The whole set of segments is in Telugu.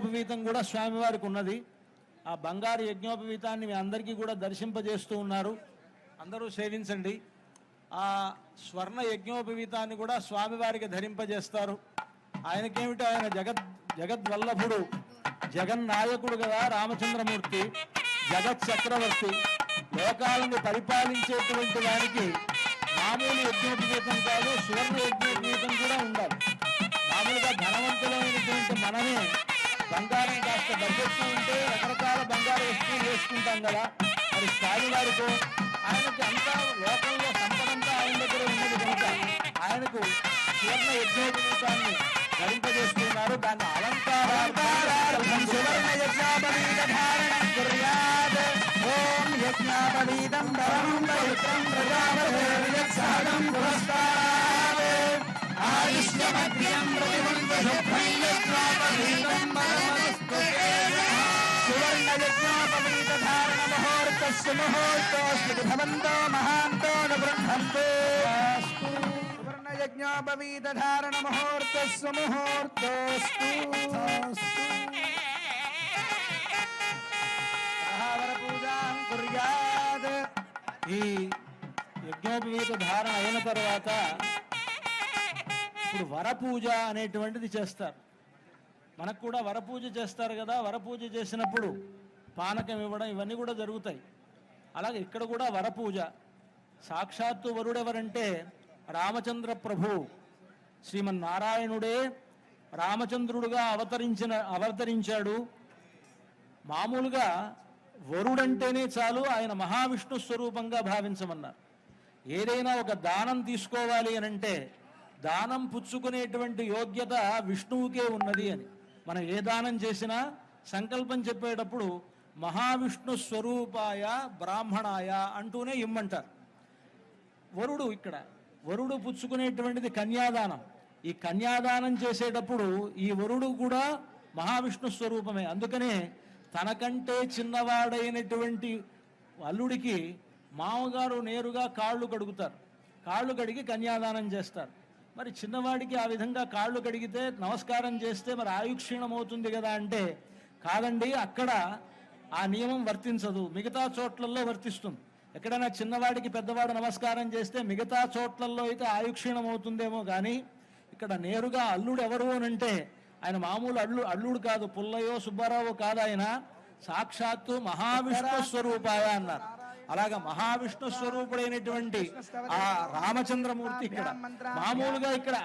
యజ్ఞోపవీతం కూడా స్వామివారికి ఉన్నది. ఆ బంగారు యజ్ఞోపవీతాన్ని మీ అందరికీ కూడా దర్శింపజేస్తూ ఉన్నారు. అందరూ సేవించండి. ఆ స్వర్ణ యజ్ఞోపవీతాన్ని కూడా స్వామివారికి ధరింపజేస్తారు. ఆయనకేమిటి? ఆయన జగత్ జగద్వల్లభుడు జగన్నాయకుడు కదా రామచంద్రమూర్తి జగత్ చక్రవర్తి. లోకాలను పరిపాలించేటువంటి వారికి మామూలు యజ్ఞోపవీతం కాదు సువర్ణ యజ్ఞోపవీతం కూడా ఉండాలి. మామూలుగా ధనవంతులైనటువంటి మనమే బంగారం కాస్త బడ్జెట్ ఉంటే రకరకాల బంగారు వస్తువులు వేసుకుంటాం కదా. మరి స్వామి వారితో ఆయనకి అంతా లోకంలో సంపదంతా ఆయన దగ్గర ఉన్నది కనుక ఆయనకు సువర్ణ యజ్ఞోపవీతాన్ని ధరింపజేస్తున్నారు. దాన్ని అలంకారార్థం ముహూర్తస్య ముహూర్తోస్తి భవంతో మహాంతో న బృహంతో సువర్ణ యజ్ఞోపవీత ధారణ ముహూర్తస్సు ముహూర్తోస్తు సహవర పూజాం కుర్యాత్ ఈ యజ్ఞోపవీత ధారణ అయిన తర్వాత ఇప్పుడు వరపూజ అనేటువంటిది చేస్తారు. మనకు కూడా వరపూజ చేస్తారు కదా వరపూజ చేసినప్పుడు పానకం ఇవ్వడం ఇవన్నీ కూడా జరుగుతాయి. అలాగే ఇక్కడ కూడా వరపూజ. సాక్షాత్తు వరుడెవరంటే రామచంద్ర ప్రభు. శ్రీమన్నారాయణుడే రామచంద్రుడుగా అవతరించిన అవతరించాడు. మామూలుగా వరుడంటేనే చాలు ఆయన మహావిష్ణు స్వరూపంగా భావించమన్నారు. ఏదైనా ఒక దానం తీసుకోవాలి అని అంటే దానం పుచ్చుకునేటువంటి యోగ్యత విష్ణువుకే ఉన్నది అని. మనం ఏ దానం చేసినా సంకల్పం చెప్పేటప్పుడు మహావిష్ణు స్వరూపాయ బ్రాహ్మణాయ అంటూనే ఇమ్మంటారు. వరుడు ఇక్కడ వరుడు పుచ్చుకునేటువంటిది కన్యాదానం. ఈ కన్యాదానం చేసేటప్పుడు ఈ వరుడు కూడా మహావిష్ణు స్వరూపమే. అందుకనే తనకంటే చిన్నవాడైనటువంటి అల్లుడికి మామగారు నేరుగా కాళ్ళు కడుగుతారు. కాళ్ళు కడిగి కన్యాదానం చేస్తారు. మరి చిన్నవాడికి ఆ విధంగా కాళ్ళు కడిగితే నమస్కారం చేస్తే మరి ఆయుక్షీణం అవుతుంది కదా అంటే కాదండి అక్కడ ఆ నియమం వర్తించదు. మిగతా చోట్లలో వర్తిస్తుంది. ఎక్కడైనా చిన్నవాడికి పెద్దవాడు నమస్కారం చేస్తే మిగతా చోట్లలో అయితే ఆయుక్షీణం అవుతుందేమో కానీ ఇక్కడ నేరుగా అల్లుడు ఎవరు అని అంటే ఆయన మామూలు అల్లు అల్లుడు కాదు పుల్లయ్యో సుబ్బారావు కాదు ఆయన. సాక్షాత్తు మహావిష్ణు స్వరూపాయ అన్నారు. అలాగా మహావిష్ణు స్వరూపుడైనటువంటి ఆ రామచంద్రమూర్తి ఇక్కడ. మామూలుగా ఇక్కడ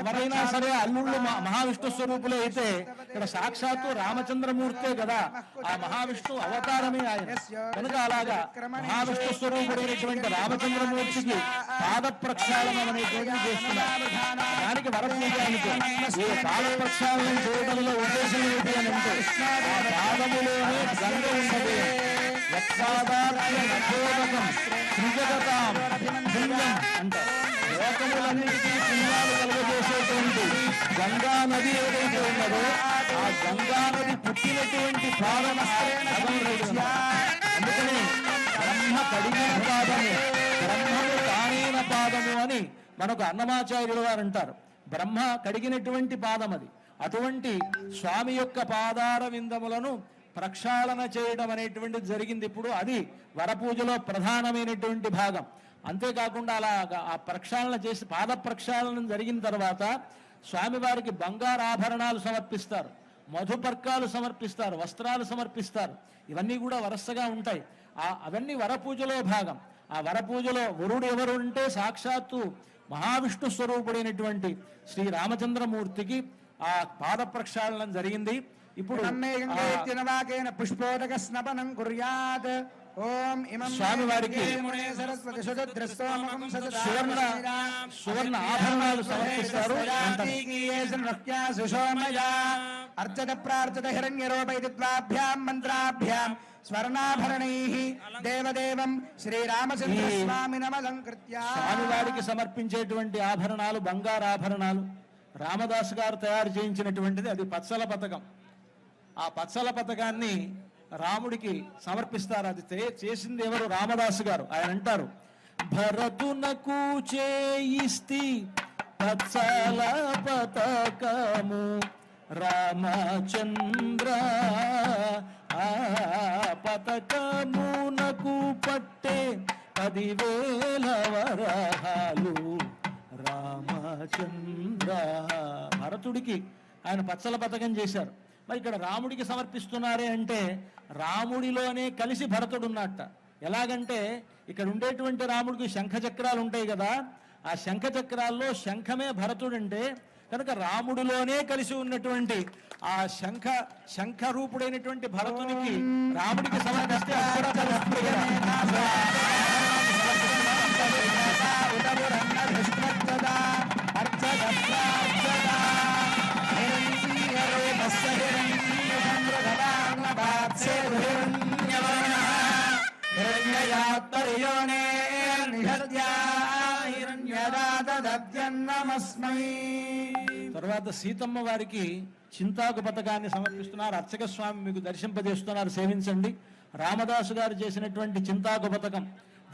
ఎవరైనా సరే అల్లుళ్ళు మహావిష్ణు స్వరూపులే అయితే ఇక్కడ సాక్షాత్తు రామచంద్రమూర్తే కదా ఆ మహావిష్ణు అవతారమే ఆయన. కనుక అలాగా మహావిష్ణు స్వరూపుడైనటువంటి రామచంద్రమూర్తికి పాద ప్రక్షాళనం అనేటువంటిది చేస్తున్నారు. దానికి వరపూజానికి ఈ పాద ప్రక్షాళనం చేయడంలో ఉద్దేశం ఏంటి అని అంటే పాదములోనే గంగ ఉన్నది. లోకములన్నిటికీ పుణ్యాలు కలుగజేసేటువంటి గంగా నది ఏదైతే ఉన్నదో ఆ గంగా నది పుట్టినటువంటి పాదన అందుకని బ్రహ్మ కడిగిన పాదము బ్రహ్మము కానీన పాదము అని మనకు అన్నమాచార్యులు గారు అంటారు. బ్రహ్మ కడిగినటువంటి పాదం అది. అటువంటి స్వామి యొక్క పాదార విందములను ప్రక్షాళన చేయడం అనేటువంటిది జరిగింది. ఇప్పుడు అది వరపూజలో ప్రధానమైనటువంటి భాగం. అంతేకాకుండా అలా ఆ ప్రక్షాళన చేసి పాద ప్రక్షాళన జరిగిన తర్వాత స్వామివారికి బంగారు ఆభరణాలు సమర్పిస్తారు. మధుపర్కాలు సమర్పిస్తారు. వస్త్రాలు సమర్పిస్తారు. ఇవన్నీ కూడా వరసగా ఉంటాయి. ఆ అవన్నీ వరపూజలో భాగం. ఆ వరపూజలో వరుడు ఎవరు ఉంటే సాక్షాత్తు మహావిష్ణు స్వరూపుడైనటువంటి శ్రీ రామచంద్రమూర్తికి ఆ పాద ప్రక్షాళనం జరిగింది. ఇప్పుడు పుష్పోదక స్నపనం కుర్యాత్. ఓం సుధద్రస్తోమకం సతతా సువర్ణ సువర్ణ ఆభరణాలు సమర్పిస్తారు. అర్చత ప్రార్థత హిరణ్యరూపైతి ద్వాభ్యాం మంత్రాభ్యాం స్వర్ణాభరణైః. దేవదేవం శ్రీరామచంద్ర ఈ స్వామినమలంకృత్య స్వామివారికి సమర్పించేటువంటి ఆభరణాలు బంగారు ఆభరణాలు రామదాస్ గారు తయారు చేయించినటువంటిది అది పచ్చల పథకం. ఆ పచ్చల పథకాన్ని రాముడికి సమర్పిస్తారు. అది చేసింది ఎవరు? రామదాసు గారు. ఆయన అంటారు భరతునకు చేయిస్తి పచ్చల పతకము రామచంద్ర ఆ పతకమునకు పట్టే పదివేల వరహాలు. రామచంద్ర. భరతుడికి ఆయన పచ్చల పథకం చేశారు. మరి ఇక్కడ రాముడికి సమర్పిస్తున్నారే అంటే రాముడిలోనే కలిసి భరతుడు ఉన్నట్ట ఎలాగంటే ఇక్కడ ఉండేటువంటి రాముడికి శంఖ చక్రాలు ఉంటాయి కదా ఆ శంఖ చక్రాల్లో శంఖమే భరతుడంటే కనుక రాముడిలోనే కలిసి ఉన్నటువంటి ఆ శంఖ శంఖ రూపుడైనటువంటి భరతునికి రాముడికి సమర్పిస్తే అక్కడ కూడా కలుస్తుంది తర్వాత సీతమ్మ వారికి చింతాకు పథకాన్ని సమర్పిస్తున్నారు అర్చక స్వామి మీకు దర్శింపజేస్తున్నారు సేవించండి రామదాసు గారు చేసినటువంటి చింతాకు పథకం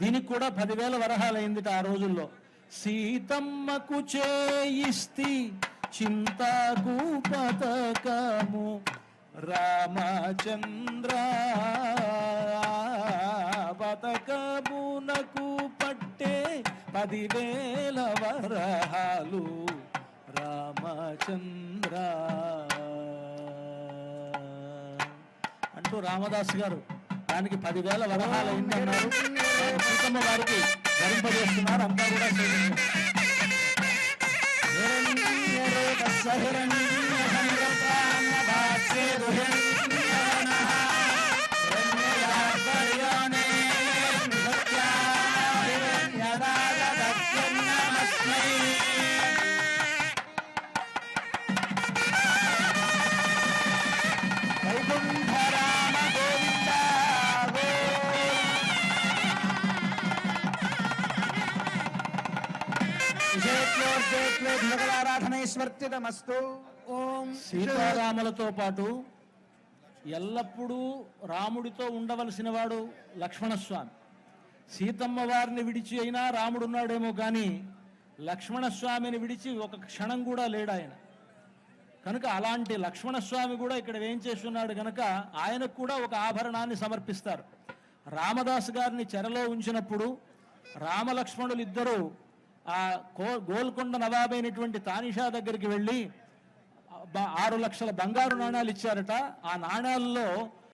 దీనికి కూడా పదివేల వరహాలైందిట ఆ రోజుల్లో సీతమ్మకు చేయిస్తి చింతకు పథకము రామచంద్ర పథకమునకు పట్టే పదివేల వరహాలు రామచంద్ర. అంటూ రామదాస్ గారు దానికి పదివేల వరహాలు అయిందన్నారు. సీతమ్మ వారికి ధరింపజేస్తున్నారు అంతా కూడా సేవించారు. వైకుంఠరామ ఓం సీతారాములతో పాటు ఎల్లప్పుడూ రాముడితో ఉండవలసిన వాడు లక్ష్మణస్వామి. సీతమ్మ వారిని విడిచి అయినా రాముడు ఉన్నాడేమో కానీ లక్ష్మణస్వామిని విడిచి ఒక క్షణం కూడా లేడు ఆయన. కనుక అలాంటి లక్ష్మణస్వామి కూడా ఇక్కడ ఏం చేస్తున్నాడు కనుక ఆయనకు కూడా ఒక ఆభరణాన్ని సమర్పిస్తారు. రామదాస్ గారిని చెరలో ఉంచినప్పుడు రామలక్ష్మణులు ఇద్దరు ఆ కో గోల్కొండ నవాబైనటువంటి తానిషా దగ్గరికి వెళ్ళి ఆరు లక్షల బంగారు నాణాలు ఇచ్చారట. ఆ నాణాల్లో